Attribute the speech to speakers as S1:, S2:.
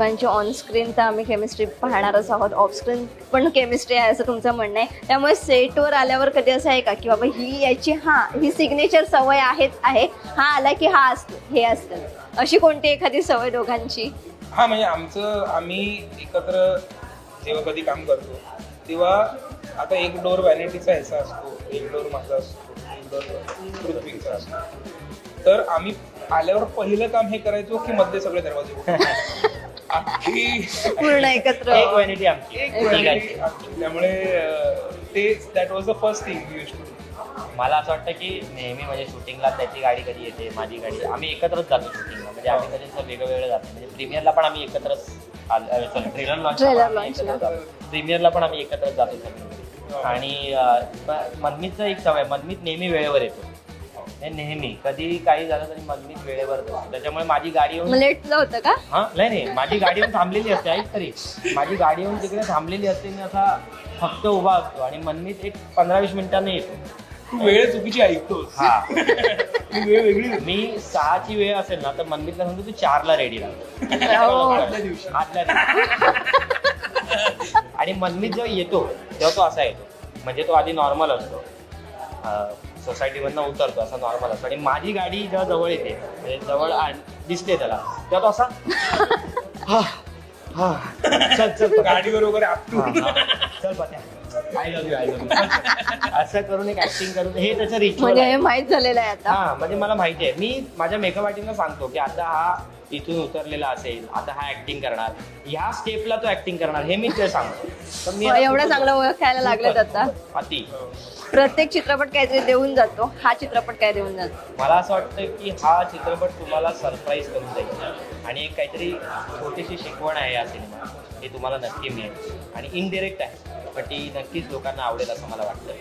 S1: दोघांची on screen तर आम्ही केमिस्ट्री पाहणारच आहोत. ऑफ स्क्रीन पण केमिस्ट्री आहे असं तुमचं म्हणणं आहे. त्यामुळे सेटवर आल्यावर कधी असं आहे का? की बाबा ही याची हा ही सिग्नेचर सवय आहेच आहे. हा आला की हा असतो हे असतं. अशी कोणती एखादी सवय दोघांची?
S2: हा म्हणजे आमचं आम्ही एकत्र जेव्हा कधी काम करतो तेव्हा आता एक डोर व्हॅनिटीचा ह्याचा असतो एक डोर माझा असतो एक डोर पृथ्वीचा असतो. तर आम्ही आल्यावर पहिलं काम हे करायचो की मध्ये सगळे दरवाजे
S1: पूर्ण एकत्र.
S3: एक व्हॅनिटी आमची.
S2: एक. त्यामुळे अं, ते that was the first thing used to
S3: मला असं वाटतं की नेहमी म्हणजे शूटिंगला त्याची गाडी कधी येते माझी गाडी आम्ही एकत्रच जातो शूटिंगला. म्हणजे आम्ही कधी असं वेगळं वेगळं जातो म्हणजे प्रीमियरला पण आम्ही एकत्रच sorry trailer launch
S1: Trailer launch ला.
S3: प्रीमियरला पण आम्ही एकत्रच जातो सगळे. आणि अं, मनमीतचं एक सवय मनमीत नेहमी वेळेवर येतो. हे नेहमी. कधी काही झालं तरी मनमीत वेळेवर त्याच्यामुळे माझी गाडी येऊन
S1: लेटलं होतं का?
S3: हा नाही नाही. माझी गाडी येऊन थांबलेली असते ऐक तरी. माझी गाडी येऊन तिकडे थांबलेली असते मी असा फक्त उभा असतो. आणि मनमीत एक पंधरा वीस मिनिटांनी येतो.
S2: तू वेळ चुकीची ऐकतोस.
S3: हा.
S2: ती वेळ वेगळी होती.
S3: मी सहाची वेळ असेल ना तर मनमीतला सांगतो तू चारला रेडी राहतो
S1: हो.
S2: आदल्या दिवशी.
S3: आदल्या दिवशी. आणि मनमीत जेव्हा येतो तेव्हा तो असा येतो. म्हणजे तो आधी नॉर्मल असतो. सोसायटीमधनं उतरतो असा नॉर्मल असतो. आणि माझी गाडी जेव्हा जवळ येते म्हणजे जवळ आ- दिसते त्याला. तेव्हा तो असा हा हा. चल चल.
S2: गाडीवर वगैरे आपटून.
S3: हा. चल पत्या. I love you I love you असं करून एक ऍक्टिंग करून हे त्याचं रिच्युअल
S1: म्हणजे हे माहीत झालेलं आहे आता.
S3: हा म्हणजे मला माहिती आहे. मी माझ्या मेकअप आर्टिस्टला सांगतो की आता हा इथून उतरलेला असेल आता हा ऍक्टिंग करणार. ह्या स्टेपला तो ऍक्टिंग करणार हे मी ते सांगतो. तर मी
S1: हो, एवढं चांगलं ओळखायला लागलेत आता.
S3: अति.
S1: प्रत्येक चित्रपट काहीतरी देऊन जातो. हा चित्रपट काय देऊन जातो?
S3: मला असं वाटतं की हा चित्रपट तुम्हाला सरप्राईज करून जाईल. आणि एक काहीतरी छोटीशी शिकवण आहे या सिनेमात. हे तुम्हाला नक्की मिळेल. आणि इनडिरेक्ट आहे. चित्रपटही नक्कीच लोकांना आवडेल असं मला वाटतं